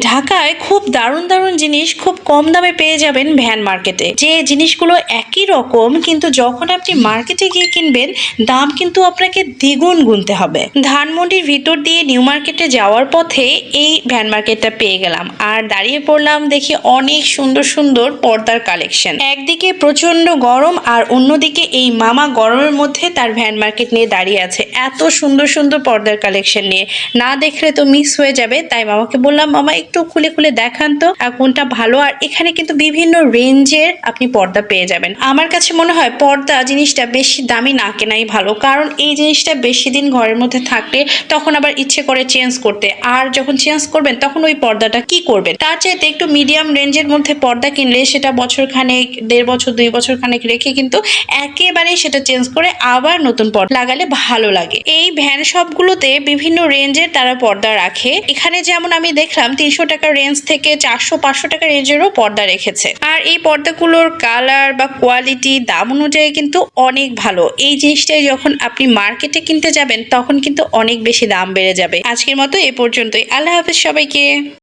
ঢাকায় খুব দারুণ দারুণ জিনিস খুব কম দামে পেয়ে যাবেন ভ্যান মার্কেটে। যে জিনিসগুলো একই রকম, কিন্তু যখন আপনি মার্কেটে গিয়ে কিনবেন, দাম কিন্তু আপনাকে দ্বিগুণ গুনতে হবে। ধানমন্ডির ভিতর দিয়ে নিউ মার্কেটে যাওয়ার পথে এই ভ্যান মার্কেটটা পেয়ে গেলাম। আর দাঁড়িয়ে পড়লাম দেখি অনেক সুন্দর সুন্দর পর্দার কালেকশন। একদিকে প্রচণ্ড গরম আর অন্যদিকে এই মামা গরমের মধ্যে তার ভ্যান মার্কেট নিয়ে দাঁড়িয়ে আছে। এত সুন্দর সুন্দর পর্দার কালেকশন নিয়ে। না দেখলে তো মিস হয়ে যাবে, তাই মামাকে বললাম, মামা একটু খুলে খুলে দেখান তো কোনটা ভালো, আর এখানে কিন্তু বিভিন্ন রেঞ্জের আপনি পর্দা পেয়ে যাবেন। আমার কাছে মনে হয় পর্দা জিনিসটা বেশি দামি না কেনাই ভালো, কারণ এই জিনিসটা বেশি দিন ঘরের মধ্যে থাকলে তখন আবার ইচ্ছে করে চেঞ্জ করতে, আর যখন চেঞ্জ করবেন তখন ওই পর্দাটা কি করবেন? তার চাইতে একটু মিডিয়াম রেঞ্জের মধ্যে পর্দা কিনলে সেটা বছর খানেক দেড় বছর, দুই বছর খানেক রেখে কিন্তু একেবারেই সেটা চেঞ্জ করে আবার নতুন পর্দা লাগালে ভালো লাগে। এই ভ্যান শপগুলোতে বিভিন্ন রেঞ্জের তারা পর্দা রাখে। এখানে যেমন আমি দেখলাম তিনশো টাকা রেঞ্জ থেকে চারশো পাঁচশো টাকা রেঞ্জেরও পর্দা রেখেছে। আর এই পর্দাগুলোর কালার বা কোয়ালিটি দাম অনুযায়ী কিন্তু অনেক ভালো। এই জিনিসটাই যখন আপনি মার্কেটে কিনতে যাবেন, তখন কিন্তু অনেক বেশি দাম বেড়ে যাবে। আজকের মতো এ পর্যন্তই। আল্লাহ হাফিজ সবাইকে।